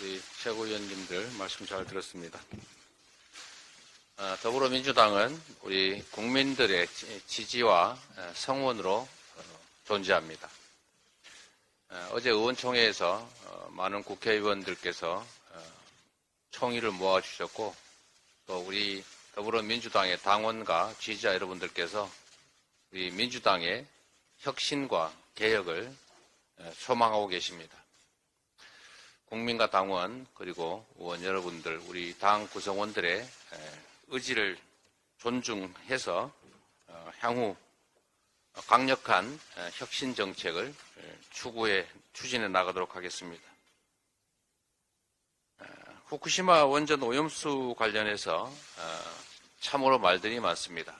우리 최고위원님들 말씀 잘 들었습니다. 어, 더불어민주당은 우리 국민들의 지- 지지와 어, 성원으로 어, 존재합니다. 어, 어제 의원총회에서 어, 많은 국회의원들께서 어, 총의를 모아주셨고 또 우리 더불어민주당의 당원과 지지자 여러분들께서 우리 민주당의 혁신과 개혁을 어, 소망하고 계십니다. 국민과 당원 그리고 의원 여러분들 우리 당 구성원들의 에, 의지를 존중해서 어, 향후 강력한 에, 혁신 정책을 에, 추구해 추진해 나가도록 하겠습니다. 에, 후쿠시마 원전 오염수 관련해서 어, 참으로 말들이 많습니다.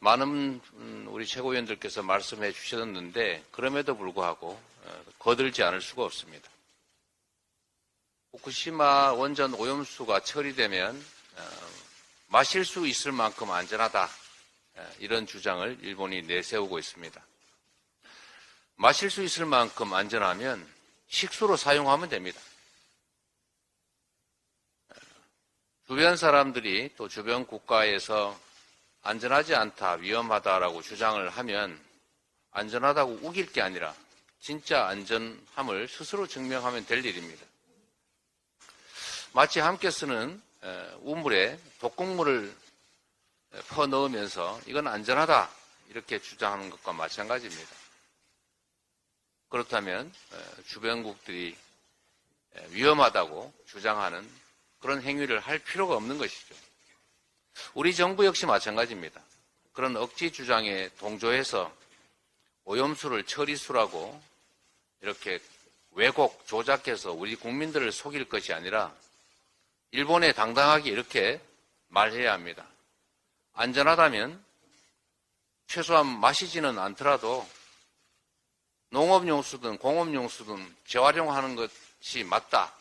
많은 음, 우리 최고위원들께서 말씀해 주셨는데 그럼에도 불구하고 어, 거들지 않을 수가 없습니다. 후쿠시마 원전 오염수가 처리되면 어, 마실 수 있을 만큼 안전하다 어, 이런 주장을 일본이 내세우고 있습니다. 마실 수 있을 만큼 안전하면 식수로 사용하면 됩니다. 어, 주변 사람들이 또 주변 국가에서 안전하지 않다, 위험하다라고 주장을 하면 안전하다고 우길 게 아니라 진짜 안전함을 스스로 증명하면 될 일입니다. 마치 함께 쓰는 에, 우물에 독극물을 퍼 넣으면서 이건 안전하다 이렇게 주장하는 것과 마찬가지입니다. 그렇다면 에, 주변국들이 에, 위험하다고 주장하는 그런 행위를 할 필요가 없는 것이죠. 우리 정부 역시 마찬가지입니다. 그런 억지 주장에 동조해서 오염수를 처리수라고 이렇게 왜곡, 조작해서 우리 국민들을 속일 것이 아니라 일본에 당당하게 이렇게 말해야 합니다. 안전하다면 최소한 마시지는 않더라도 농업용수든 공업용수든 재활용하는 것이 맞다.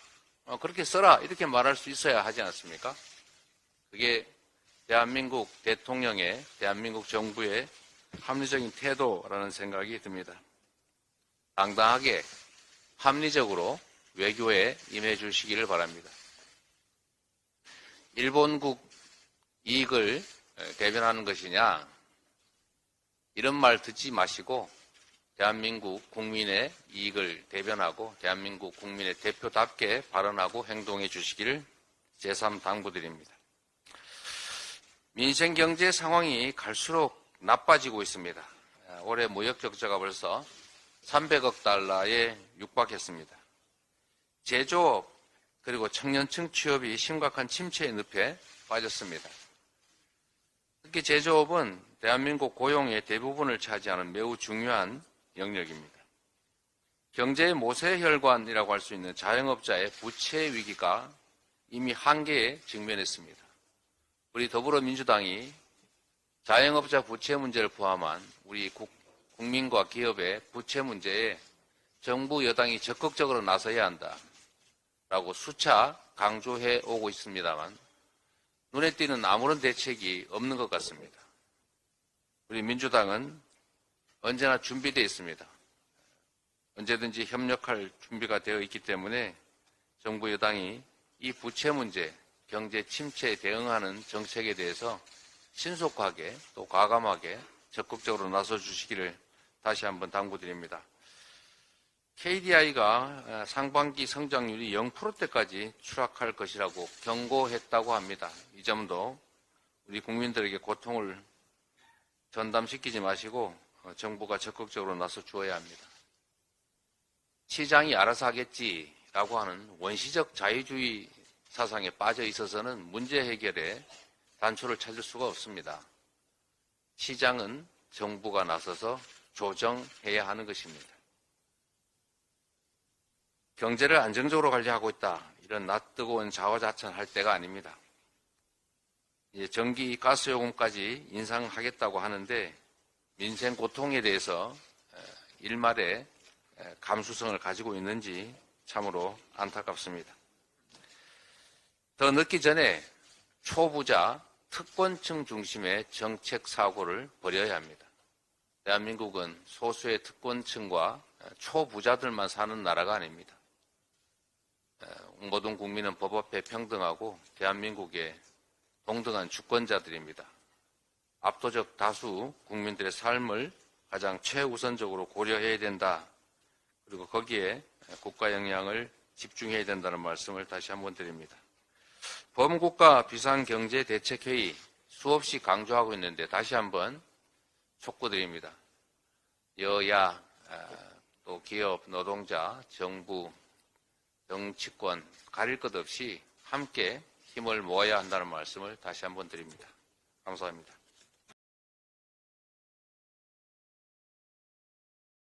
어, 그렇게 써라. 이렇게 말할 수 있어야 하지 않습니까? 그게 대한민국 대통령의, 대한민국 정부의 합리적인 태도라는 생각이 듭니다. 당당하게 합리적으로 외교에 임해 주시기를 바랍니다. 일본국 이익을 대변하는 것이냐 이런 말 듣지 마시고 대한민국 국민의 이익을 대변하고 대한민국 국민의 대표답게 발언하고 행동해 주시기를 제3 당부드립니다. 민생 경제 상황이 갈수록 나빠지고 있습니다. 올해 무역 적자가 벌써 300억 달러에 육박했습니다. 제조업 그리고 청년층 취업이 심각한 침체의 늪에 빠졌습니다. 특히 제조업은 대한민국 고용의 대부분을 차지하는 매우 중요한 영역입니다. 경제의 모세혈관이라고 할 수 있는 자영업자의 부채 위기가 이미 한계에 직면했습니다. 우리 더불어민주당이 자영업자 부채 문제를 포함한 우리 국, 국민과 기업의 부채 문제에 정부 여당이 적극적으로 나서야 한다. 라고 수차 강조해 오고 있습니다만 눈에 띄는 아무런 대책이 없는 것 같습니다. 우리 민주당은 언제나 준비되어 있습니다. 언제든지 협력할 준비가 되어 있기 때문에 정부 여당이 이 부채 문제, 경제 침체에 대응하는 정책에 대해서 신속하게 또 과감하게 적극적으로 나서 주시기를 다시 한번 당부드립니다. KDI가 상반기 성장률이 0%대까지 추락할 것이라고 경고했다고 합니다. 이 점도 우리 국민들에게 고통을 전담시키지 마시고 어, 정부가 적극적으로 나서 주어야 합니다. 시장이 알아서 하겠지라고 하는 원시적 자유주의 사상에 빠져 있어서는 문제 해결에 단초를 찾을 수가 없습니다. 시장은 정부가 나서서 조정해야 하는 것입니다. 경제를 안정적으로 관리하고 있다. 이런 낯뜨거운 자화자찬할 때가 아닙니다. 전기, 가스 요금까지 인상하겠다고 하는데 민생 고통에 대해서 일말의 감수성을 가지고 있는지 참으로 안타깝습니다. 더 늦기 전에 초부자, 특권층 중심의 정책 사고를 벌여야 합니다. 대한민국은 소수의 특권층과 초부자들만 사는 나라가 아닙니다. 모든 국민은 법 앞에 평등하고 대한민국의 동등한 주권자들입니다. 압도적 다수 국민들의 삶을 가장 최우선적으로 고려해야 된다. 그리고 거기에 국가 역량을 집중해야 된다는 말씀을 다시 한번 드립니다. 범국가 비상경제대책회의 수없이 강조하고 있는데 다시 한번 촉구드립니다. 여야, 아, 또 기업, 노동자, 정부, 정치권 가릴 것 없이 함께 힘을 모아야 한다는 말씀을 다시 한번 드립니다. 감사합니다.